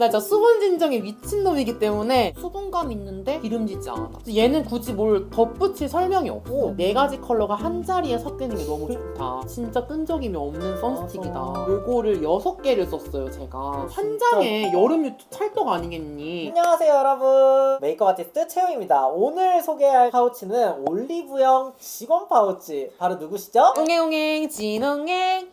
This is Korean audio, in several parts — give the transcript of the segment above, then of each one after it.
나 진짜 수분 진정에 미친놈이기 때문에 수분감 있는데 기름지지 않아. 얘는 굳이 뭘 덧붙일 설명이. 오. 네 가지 컬러가 한 자리에 섞이는 게 너무 좋다. 진짜 끈적임이 없는 선스틱이다. 요거를 여섯 개를 썼어요, 제가. 한 장에 여름유 찰떡 아니겠니? 안녕하세요 여러분 메이크업 아티스트 채용입니다 오늘 소개할 파우치는 올리브영 직원 파우치 바로 누구시죠? 옹행옹행 진옹행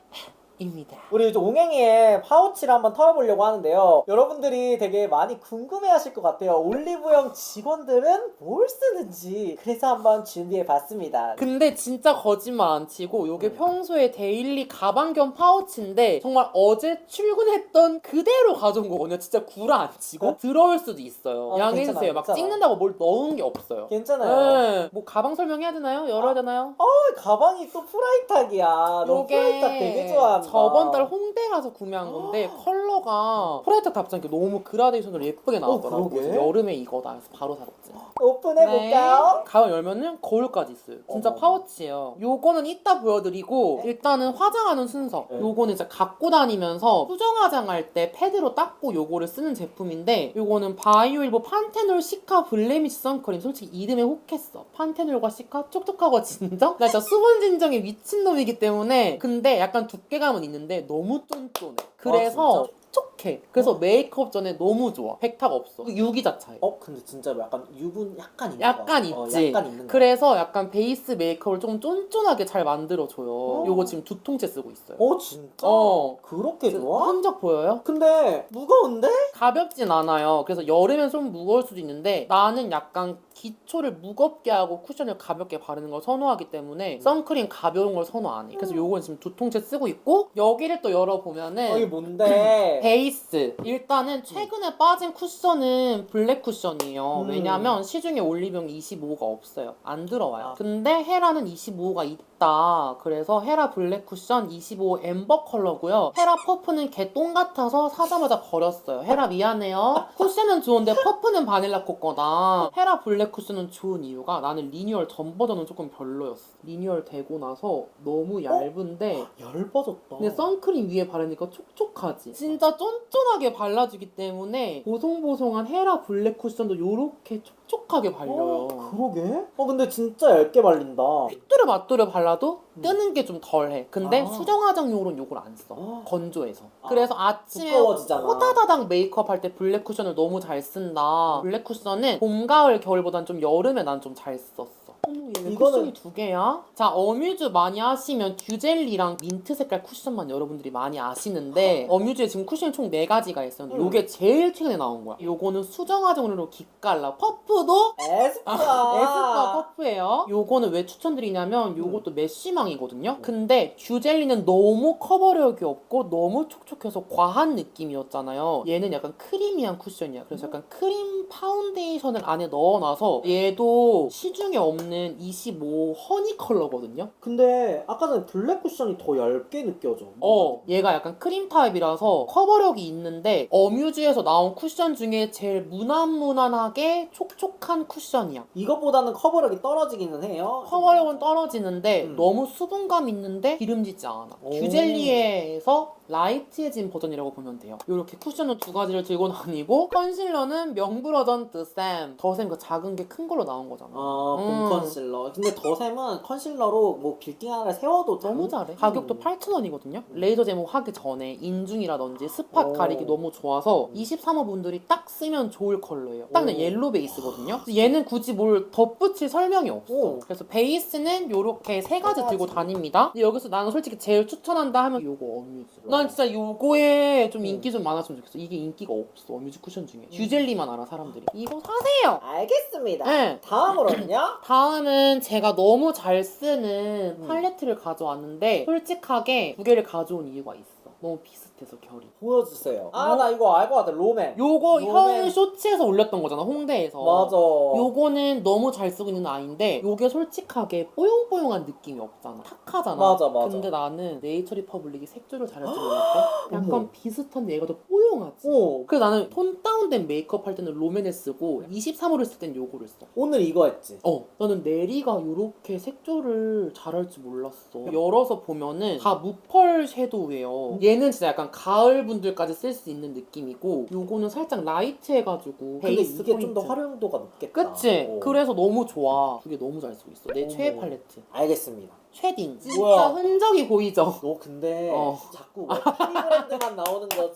입니다. 우리 요즘 옹행이의 파우치를 한번 털어보려고 하는데요 여러분들이 되게 많이 궁금해하실 것 같아요 올리브영 직원들은 뭘 쓰는지 그래서 한번 준비해봤습니다 근데 진짜 거짓말 안 치고 요게 음. 평소에 데일리 가방 겸 파우치인데 정말 어제 출근했던 그대로 가져온 거거든요. 진짜 구라 안 치고 들어올 수도 있어요. 어, 양해해주세요. 괜찮아, 막 괜찮아. 찍는다고 뭘 넣은 게 없어요. 괜찮아요 네. 뭐 가방 설명해야 되나요? 열어야 아, 되나요? 어, 가방이 또 프라이탁이야 너 프라이탁 되게 좋아한다 저번 달 홍대 가서 구매한 건데 컬러 가 프라이탁답지 않게 너무 그라데이션으로 예쁘게 나왔더라고요. 어, 그러게. 그래서 여름에 이거다 해서 바로 샀지. 오픈해볼까요? 가방 열면은 거울까지 있어요. 진짜 어머. 파우치예요. 요거는 이따 보여드리고 일단은 화장하는 순서. 네. 요거는 이제 갖고 다니면서 수정 화장할 때 패드로 닦고 요거를 쓰는 제품인데 요거는 바이오일보 판테놀 시카 블레미시 선크림. 솔직히 이름에 혹했어. 판테놀과 시카 촉촉하고 진정? 나 진짜 수분 진정에 미친놈이기 때문에 근데 약간 두께감은 있는데 너무 쫀쫀해. 그래서 아, 진짜? 촉촉해. 그래서 메이크업 전에 너무 좋아. 백탁 없어. 유기자차해. 어 근데 진짜로 약간 유분 약간 있는 약간 거. 있지. 어, 약간 있는 거. 그래서 약간 베이스 메이크업을 좀 쫀쫀하게 잘 만들어줘요. 어. 요거 지금 두 통째 쓰고 있어요. 어 진짜? 어. 그렇게 좋아? 흔적 보여요? 근데 무거운데? 가볍진 않아요. 그래서 여름엔 좀 무거울 수도 있는데 나는 약간 기초를 무겁게 하고 쿠션을 가볍게 바르는 걸 선호하기 때문에 선크림 가벼운 걸 선호 안 해. 그래서 요건 지금 두 통째 쓰고 있고 여기를 또 열어보면은 어, 이게 뭔데? 베이스 일단은 최근에 빠진 쿠션은 블랙 쿠션이에요 음. 왜냐면 시중에 올리브영 25가 없어요 안 들어와요 아. 근데 헤라는 25가 있다. 그래서 헤라 블랙 쿠션 25 엠버 컬러고요. 헤라 퍼프는 개똥 같아서 사자마자 버렸어요. 헤라 미안해요. 쿠션은 좋은데 퍼프는 바닐라 코거다. 헤라 블랙 쿠션은 좋은 이유가 나는 리뉴얼 전 버전은 조금 별로였어. 리뉴얼 되고 나서 너무 얇은데 얇아졌다. 근데 선크림 위에 바르니까 촉촉하지. 진짜 쫀쫀하게 발라주기 때문에 보송보송한 헤라 블랙 쿠션도 요렇게 촉촉 하게 발려요. 어, 그러게? 어 근데 진짜 얇게 발린다. 휘뚜루 마뚜루 발라도 음. 뜨는 게 좀 덜해. 근데 아. 수정 화장용으로는 요걸 안 써. 어. 건조해서. 아, 그래서 아침에 두꺼워지잖아. 호다다닥 메이크업 할 때 블랙 쿠션을 너무 잘 쓴다. 블랙 쿠션은 봄, 가을, 겨울보단 좀 여름에 난 좀 잘 썼어. 어머 얘 이거는- 쿠션이 두 개야? 자 어뮤즈 많이 하시면 듀젤리랑 민트 색깔 쿠션만 여러분들이 많이 아시는데 어뮤즈에 지금 쿠션이 총 네 가지가 있었는데 음. 요게 제일 최근에 나온 거야 요거는 수정 화장으로 기깔라 퍼프도 에스쁘아. 에스쁘아 퍼프예요. 요거는 왜 추천드리냐면 요것도 메쉬망 이거든요. 근데 듀젤리는 너무 커버력이 없고 너무 촉촉해서 과한 느낌이었잖아요. 얘는 약간 크리미한 쿠션이야. 그래서 약간 크림 파운데이션을 안에 넣어놔서 얘도 시중에 없는 25 허니 컬러거든요. 근데 아까 전에 블랙 쿠션이 더 얇게 느껴져. 어, 얘가 약간 크림 타입이라서 커버력이 있는데 어뮤즈에서 나온 쿠션 중에 제일 무난무난하게 촉촉한 쿠션이야. 이것보다는 커버력이 떨어지기는 해요. 커버력은 떨어지는데 음. 너무 수분감 있는데 기름지지 않아. 오. 듀젤리에서 라이트해진 버전이라고 보면 돼요. 이렇게 쿠션은 두 가지를 들고 다니고 컨실러는 명브러전 드샘 더샘 그 작은 게 큰 걸로 나온 거잖아. 아, 봄 음. 컨실러. 근데 더샘은 컨실러로 뭐 빌딩 하나를 세워도 너무 잘- 잘해. 가격도 음. 8,000원이거든요. 레이저 제모 하기 전에 인중이라든지 스팟 오. 가리기 너무 좋아서 23호 분들이 딱 쓰면 좋을 컬러예요. 딱 그냥 오. 옐로 베이스거든요. 얘는 굳이 뭘 덧붙일 설명이 없어. 오. 그래서 베이스는 요렇게 세 가지 세 들고. 다닙니다. 근데 여기서 나는 솔직히 제일 추천한다 하면 요거 어뮤즈. 음. 난 진짜 요거에 좀 음. 인기 좀 많았으면 좋겠어. 이게 인기가 없어. 쿠션 중에. 듀젤리만 알아 사람들이. 이거 사세요. 알겠습니다. 네. 다음으로는요? 다음은 제가 너무 잘 쓰는 음. 팔레트를 가져왔는데 솔직하게 두 개를 가져온 이유가 있어. 너무 비슷해서 결이. 보여주세요. 아, 뭐? 나 이거 알 것 같아. 로맨. 요거 로맨. 형 쇼츠에서 올렸던 거잖아 홍대에서. 맞아. 요거는 너무 잘 쓰고 있는 아이인데 요게 솔직하게 뽀용뽀용한 느낌이 없잖아. 탁하잖아. 맞아, 맞아. 근데 나는 네이처 리퍼블릭이 색조를 잘할 줄 몰랐고 약간. 비슷한데 얘가 더 뽀용하지. 오. 그래서 나는 톤 다운된 메이크업 할 때는 롬앤을 쓰고 23호를 쓸 땐 요거를 써. 오늘 이거 했지. 어, 나는 네리가 요렇게 색조를 잘할 줄 몰랐어. 열어서 보면은 다 무펄 섀도우예요. 얘는 진짜 약간 가을 분들까지 쓸 수 있는 느낌이고 요거는 살짝 라이트 해가지고 근데 베이스 이게 좀 더 포인트. 활용도가 높겠다. 그치? 오. 그래서 너무 좋아. 두개 너무 잘 쓰고 있어. 내 어머. 최애 팔레트. 알겠습니다. 쉐딩. 진짜 뭐야? 흔적이 보이죠? 너 근데 어. 자꾸 왜 P 브랜드만 나오는 거죠?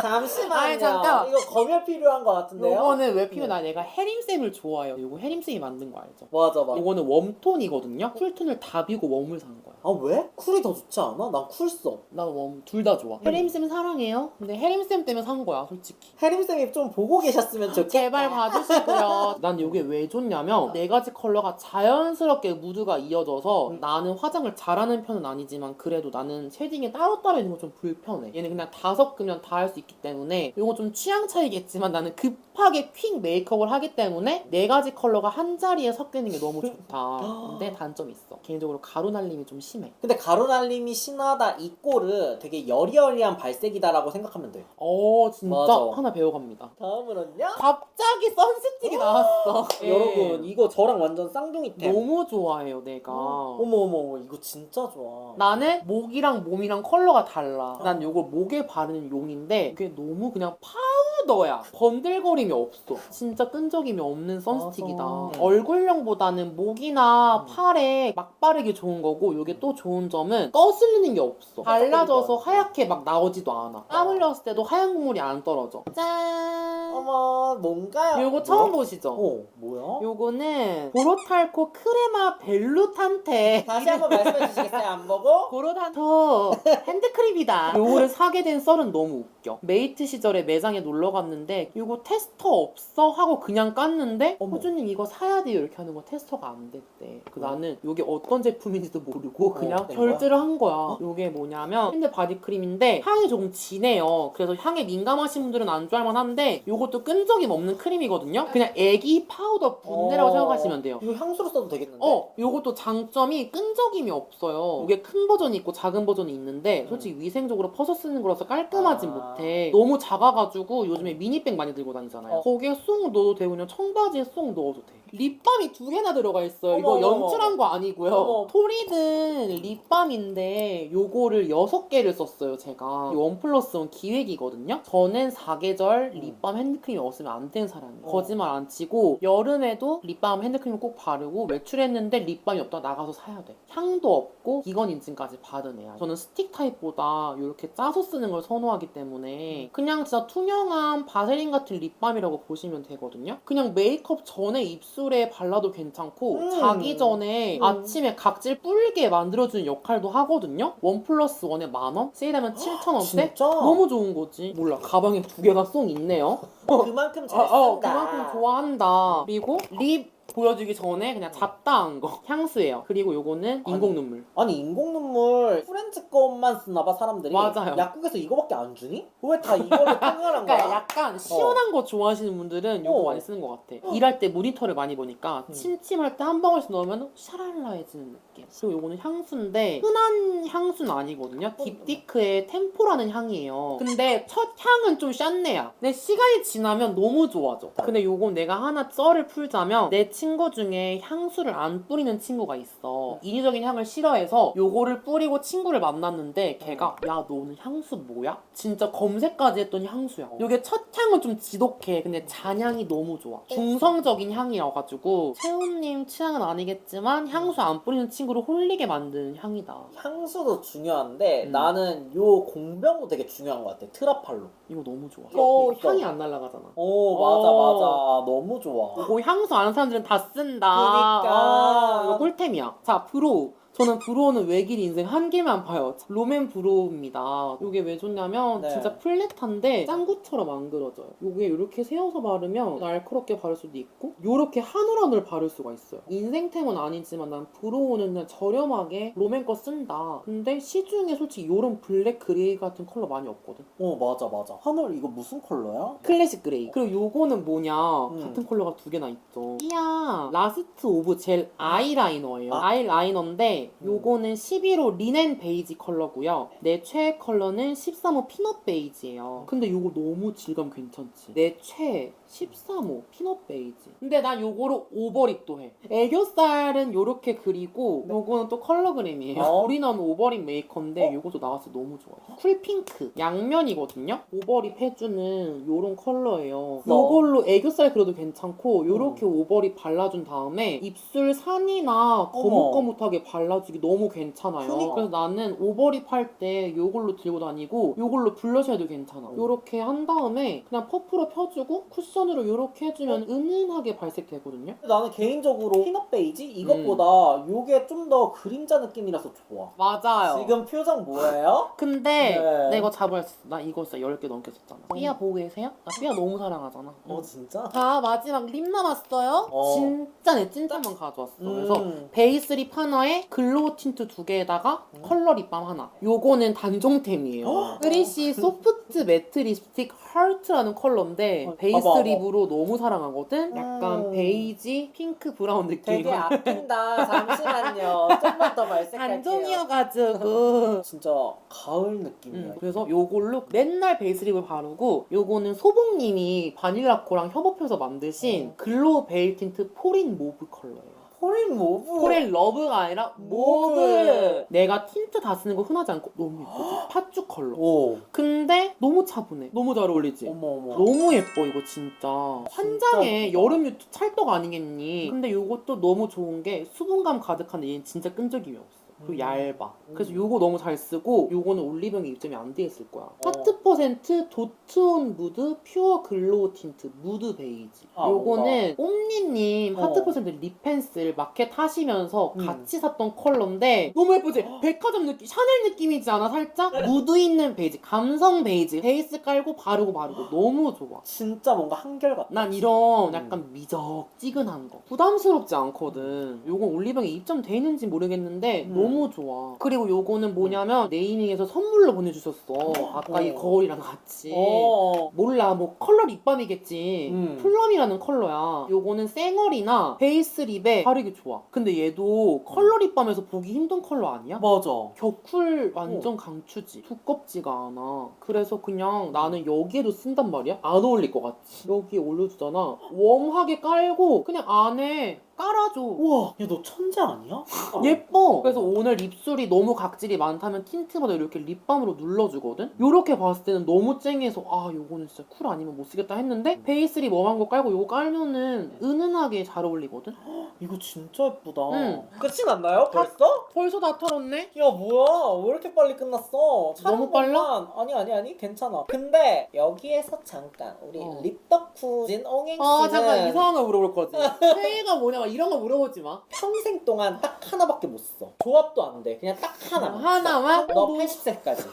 잠시만요. 아니, 잠깐. 이거 검열 필요한 것 같은데요? 요거는 왜 피면 네. 나 내가 해림쌤을 좋아해요. 요거 해림쌤이 만든 거 알죠? 맞아 맞아. 요거는 웜톤이거든요. 쿨톤을 다 비고 웜을 산 거야. 아 왜? 쿨이 더 좋지 않아? 난 쿨 써. 난 웜 둘 다 좋아. 해림쌤 사랑해요. 근데 해림쌤 때문에 산 거야, 솔직히. 혜림쌤이 좀 보고 계셨으면 좋겠다. 제발 봐주시고요. 난 이게 왜 좋냐면 네 가지 컬러가 자연스럽게 무드가 이어져서 음. 나는 화장을 잘하는 편은 아니지만 그래도 나는 쉐딩이 따로따로 있는 거 좀 불편해. 얘는 그냥 다 섞으면 다 할 수 있기 때문에 이거 좀 취향 차이겠지만 나는 급하게 퀵 메이크업을 하기 때문에 네 가지 컬러가 한 자리에 섞이는 게 너무 좋다. 근데 단점이 있어. 개인적으로 가루 날림이 좀 심해. 근데 가루날림이 심하다 이 꼴은 되게 여리여리한 발색이다라고 생각하면 돼. 어 진짜 맞아. 하나 배워갑니다. 다음으로는요? 갑자기 선스틱이 나왔어. 예. 여러분 이거 저랑 완전 쌍둥이템. 너무 좋아해요, 내가. 어머 어머 어머 이거 진짜 좋아. 나는 목이랑 몸이랑 컬러가 달라. 난 요거 목에 바르는 용인데 이게 너무 그냥 파우 더야. 번들거림이 없어. 진짜 끈적임이 없는 선스틱이다. 맞아. 얼굴형보다는 목이나 음. 팔에 막 바르기 좋은 거고 요게 또 좋은 점은 거슬리는 게 없어. 발라져서. 하얗게 막 나오지도 않아. 땀 흘렸을 때도 하얀 국물이 안 떨어져. 짠! 어머 뭔가요? 요거 처음 뭐? 보시죠? 어 뭐야? 요거는 보로탈코 크레마 벨루탄테 다시 한번 말씀해 주시겠어요? 안 보고? 고로단토 핸드크림이다. 요거를 사게 된 썰은 너무 웃겨. 메이트 시절에 매장에 놀러 갔는데 요거 테스터 없어 하고 그냥 깠는데 어머. 호주님 이거 사야 돼요 이렇게 하는 거 테스터가 안 됐대. 그 어. 나는 요게 어떤 제품인지도 모르고 그냥 어, 된 결제를 한 거야. 요게 뭐냐면 핸드 바디크림인데 향이 조금 진해요. 그래서 향에 민감하신 분들은 안 좋아할 만 한데 요것도 끈적임 없는 크림이거든요. 그냥 애기 파우더 분내라고 어. 생각하시면 돼요. 이거 향수로 써도 되겠는데? 어, 요것도 장점이 끈적임이 없어요. 이게 큰 버전이 있고 작은 버전이 있는데 솔직히 위생적으로 퍼서 쓰는 거라서 깔끔하진 아. 못해. 너무 작아가지고 요즘 에 미니백 많이 들고 다니잖아요. 어. 거기에 쏙 넣어도 되고 그냥 청바지에 쏙 넣어도 돼. 립밤이 두 개나 들어가 있어요. 이거 어머, 어머, 연출한 거 아니고요. 어머. 토리든 립밤인데 요거를 여섯 개를 썼어요, 제가. 이원 플러스 원 기획이거든요. 저는 사계절 음. 립밤 핸드크림 없으면 안 되는 사람이에요. 어. 거짓말 안 치고 여름에도 립밤 핸드크림 꼭 바르고 외출했는데 립밤이 없다 나가서 사야 돼. 향도 없고 기건 인증까지 받은 애야. 저는 스틱 타입보다 이렇게 짜서 쓰는 걸 선호하기 때문에 그냥 진짜 투명한 바세린 같은 립밤이라고 보시면 되거든요. 그냥 메이크업 전에 입술 에 발라도 괜찮고 음. 자기 전에 음. 아침에 각질 뿔게 만들어주는 역할도 하거든요. 원 플러스 원에 만 원? 세일하면 7천 원대? 진짜? 너무 좋은 거지. 몰라 가방에 두 개가 쏙 있네요. 그만큼 잘 어, 쓴다. 어, 그만큼 좋아한다. 그리고 립 보여주기 전에 그냥 잡다 한 거 향수예요. 그리고 요거는 인공 눈물. 아니 인공 눈물 프렌즈 것만 쓰나봐 사람들이 맞아요. 약국에서 이거밖에 안 주니? 왜 다 이거를 통과한 그러니까 거야? 약간 시원한 거 좋아하시는 분들은 요거 어. 많이 쓰는 것 같아. 일할 때 모니터를 많이 보니까 음. 침침할 때 한 방울씩 넣으면 샤랄라해지는 느낌. 그리고 요거는 향수인데 흔한 향수는 아니거든요. 딥디크의 템포라는 향이에요. 근데 첫 향은 좀 짠내야. 근데 시간이 지나면 너무 좋아져. 근데 요거 내가 하나 썰을 풀자면 내 친구 중에 향수를 안 뿌리는 친구가 있어. 인위적인 향을 싫어해서 요거를 뿌리고 친구를 만났는데 걔가 야 너는 향수 뭐야? 진짜 검색까지 했더니 향수야. 요게 첫 향은 좀 지독해. 근데 잔향이 너무 좋아. 중성적인 향이어가지고 채훈님 취향은 아니겠지만 향수 안 뿌리는 친구를 홀리게 만드는 향이다. 향수도 중요한데 음. 나는 요 공병도 되게 중요한 것 같아 트라팔로 이거 너무 좋아. 어, 이거 있어. 향이 안 날아가잖아. 오 맞아 어. 맞아 너무 좋아 이거 향수 아는 사람들은 다 쓴다. 그니까. 어, 이거 꿀템이야. 자, 브로우. 저는 브로우는 외길 인생 한 개만 봐요. 롬앤 브로우입니다. 이게 왜 좋냐면 네. 진짜 플랫한데 짱구처럼 안 그려져요. 이게 이렇게 세워서 바르면 날카롭게 바를 수도 있고 이렇게 한올한올 바를 수가 있어요. 인생템은 아니지만 난 브로우는 그냥 저렴하게 롬앤 거 쓴다. 근데 시중에 솔직히 이런 블랙 그레이 같은 컬러 많이 없거든. 어 맞아 맞아 하늘 이거 무슨 컬러야? 클래식 그레이. 그리고 요거는 뭐냐? 음. 같은 컬러가 두 개나 있죠. 이야 라스트 오브 젤 아이라이너예요. 아. 아이라이너인데 컬러인데 요거는 11호 리넨 베이지 컬러고요. 내 최애 컬러는 13호 피넛 베이지예요. 근데 요거 너무 질감 괜찮지? 내 최애 13호 피넛 베이지. 근데 난 요거로 오버립도 해. 애교살은 요렇게 그리고 요거는 또 컬러그램이에요. 어? 우리나라 오버립 메이커인데 어? 요것도 나왔을 때 너무 좋아요. 쿨핑크 양면이거든요. 오버립 해주는 요런 컬러예요. 요걸로 애교살 그려도 괜찮고 요렇게 오버립 발라준 다음에 입술 산이나 거뭇거뭇하게 발라주기 너무 괜찮아요. 그니까. 그래서 나는 오버립 할 때 요걸로 들고 다니고 요걸로 블러셔 해도 괜찮아. 요렇게 한 다음에 그냥 퍼프로 펴주고 쿠션 으로 요렇게 해주면 은은하게 발색되거든요. 나는 개인적으로 피넛 베이지 이것보다 요게 좀 더 그림자 느낌이라서 좋아. 맞아요. 지금 표정 뭐예요? 근데 네. 내가 수 있어. 나 이거 진짜 10개 넘게 썼잖아. 삐아 보고 계세요? 나 삐아 너무 사랑하잖아. 어 진짜? 자 마지막 립 남았어요. 어. 진짜 내 찐따만 가져왔어. 그래서 음. 베이스 립 하나에 글로우 틴트 두 개에다가 컬러 립밤 하나. 요거는 단종템이에요. 크리시 소프트 매트 립스틱 하트라는 컬러인데 어, 베이스 봐봐. 립으로 너무 사랑하거든. 약간 음. 베이지, 핑크, 브라운 느낌. 되게 아낀다. 잠시만요. 좀만 더 발색할게요. 단종이어가지고. 진짜 가을 느낌이야. 음, 그래서 요걸로 맨날 베이스립을 바르고 요거는 소봉님이 바닐라코랑 협업해서 만드신 어. 글로우 베일 틴트 포린 모브 컬러예요. 포린 모브. 포린 러브가 아니라 모브. 모브. 내가 틴트 다 쓰는 거 흔하지 않고 너무 예쁘지? 팥죽 컬러. 오. 근데 너무 차분해. 너무 잘 어울리지? 어머 어머. 너무 예뻐 이거 진짜 환장해 예쁘다. 여름 유튜 찰떡 아니겠니 근데 요것도 너무 좋은 게 수분감 가득한데 얘는 진짜 끈적임이 없어 그리고 음. 얇아 그래서 음. 요거 너무 잘 쓰고 요거는 올리브영에 입점이 안 돼 있을 거야 어. 하트 퍼센트 도트온 무드 퓨어 글로우 틴트 무드 베이지 아, 요거는 옴니님 어. 하트 퍼센트 립 펜슬 마켓 하시면서 음. 같이 샀던 컬러인데 너무 예쁘지? 백화점 느낌 샤넬 느낌이지 않아 살짝? 무드 있는 베이지 감성 베이지 베이스 깔고 바르고 바르고 너무 좋아 진짜 뭔가 한결같다. 난 이런 음. 약간 미적지근한 거 부담스럽지 않거든 요건 올리브영에 입점돼 있는지 모르겠는데 음. 너무 좋아. 그리고 요거는 뭐냐면 네이밍에서 선물로 보내주셨어. 아까 이 어. 거울이랑 같이. 어. 몰라 뭐 컬러 립밤이겠지. 음. 플럼이라는 컬러야. 요거는 쌩얼이나 베이스 립에 바르기 좋아. 근데 얘도 컬러 립밤에서 보기 힘든 컬러 아니야? 맞아. 격쿨 완전 강추지. 두껍지가 않아. 그래서 그냥 나는 여기에도 쓴단 말이야? 안 어울릴 것 같지. 여기에 올려주잖아. 웜하게 깔고 그냥 안에 깔아줘 우와, 야 너 천재 아니야? 예뻐 그래서 오늘 입술이 너무 각질이 많다면 틴트마다 이렇게 립밤으로 눌러주거든 요렇게 봤을 때는 너무 쨍해서 아 요거는 진짜 쿨 아니면 못 쓰겠다 했는데 베이스 립 웜한 거 깔고 요거 깔면은 은은하게 잘 어울리거든 이거 진짜 예쁘다. 응. 끝이 났나요? 벌써? 벌써 다 털었네 야 뭐야 왜 이렇게 빨리 끝났어? 너무 빨라? 아니 아니 아니 괜찮아. 근데 여기에서 잠깐 우리 어. 립덕후 진 옹행 씨는 아 잠깐 이상한 거 물어볼 거지 최애가 뭐냐 막 이런 거 물어보지 마 평생 동안 딱 하나밖에 못 써. 조합도 안 돼. 그냥 딱 하나. 하나만? 너 어, 너- 80세까지.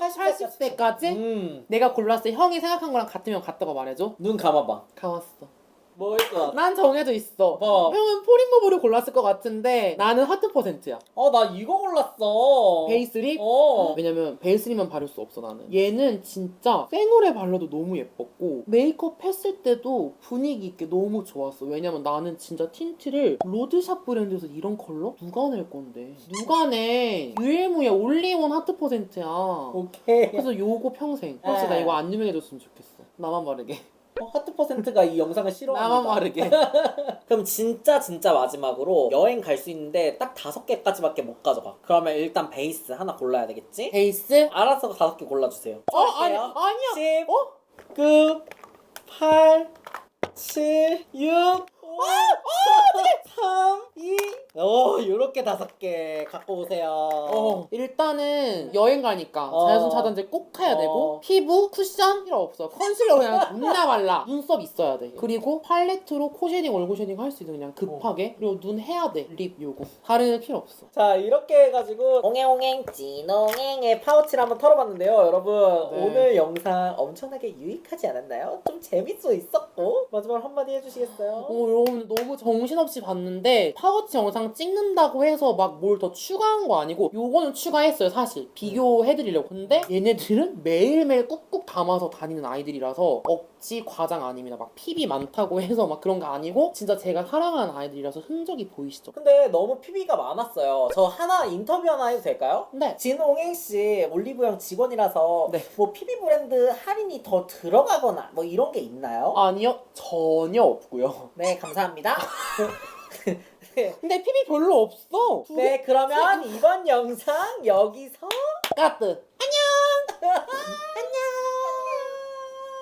80세까지? 음. 내가 골랐을 때 형이 생각한 거랑 같으면 같다고 말해줘. 눈 감아봐. 가왔어. 뭐 있어? 난 정해져 있어. 뭐? 형은 포린모브를 골랐을 것 같은데 나는 하트 퍼센트야. 어 나 이거 골랐어. 베이스립? 어. 왜냐면 베이스립만 바를 수 없어 나는. 얘는 진짜 생얼에 발라도 너무 예뻤고 메이크업 했을 때도 분위기 있게 너무 좋았어. 왜냐면 나는 진짜 틴트를 로드샵 브랜드에서 이런 컬러 누가 낼 건데? 누가 내? 유일무이야 올리원 하트 퍼센트야. 오케이. 그래서 요거 평생. 혹시 나 네. 이거 안 유명해졌으면 좋겠어. 나만 바르게. 어, 하트 퍼센트가 이 영상을 싫어합니다. 나만 바르게. 그럼 진짜 진짜 마지막으로 여행 갈 수 있는데 딱 다섯 개까지밖에 못 가져가. 그러면 일단 베이스 하나 골라야 되겠지? 베이스? 알아서 다섯 개 골라주세요. 어 아니 할게요. 아니야. 10, 어? 9, 8, 7, 6, 5, 3, 2. 오, 요렇게 다섯 개 갖고 오세요. 어 일단은 여행 가니까 어. 자외선 차단제 꼭 해야 어. 되고 피부 쿠션 필요 없어. 컨실러 그냥 존나 발라. 눈썹 있어야 돼. 그리고 팔레트로 코 쉐딩, 얼굴 쉐딩 할 수 있는 그냥 급하게. 그리고 눈 해야 돼. 립 요거. 다른 애 필요 없어. 자 이렇게 해가지고 옹행옹행 찐옹행의 파우치를 한번 털어봤는데요 여러분 네. 오늘 영상 엄청나게 유익하지 않았나요? 좀 재밌어 있었고 마지막 으로 한마디 해주시겠어요? 어, 여러분 너무 정신없이 봤는데 파워치 영상 찍는다고 해서 막 뭘 더 추가한 거 아니고 요거는 추가했어요 사실 비교해드리려고 근데 얘네들은 매일매일 꾹꾹 담아서 다니는 아이들이라서 억지 과장 아닙니다 막 PB 많다고 해서 막 그런 거 아니고 진짜 제가 사랑하는 아이들이라서 흔적이 보이시죠 근데 너무 PB가 많았어요. 저 하나 인터뷰 하나 해도 될까요? 네 진홍행 씨 올리브영 직원이라서 네. 뭐 PB 브랜드 할인이 더 들어가거나 뭐 이런 게 있나요? 아니요 전혀 없고요 네 감사합니다. 근데 PB 별로 없어 두? 네 그러면 이번 영상 여기서 까뜨 안녕.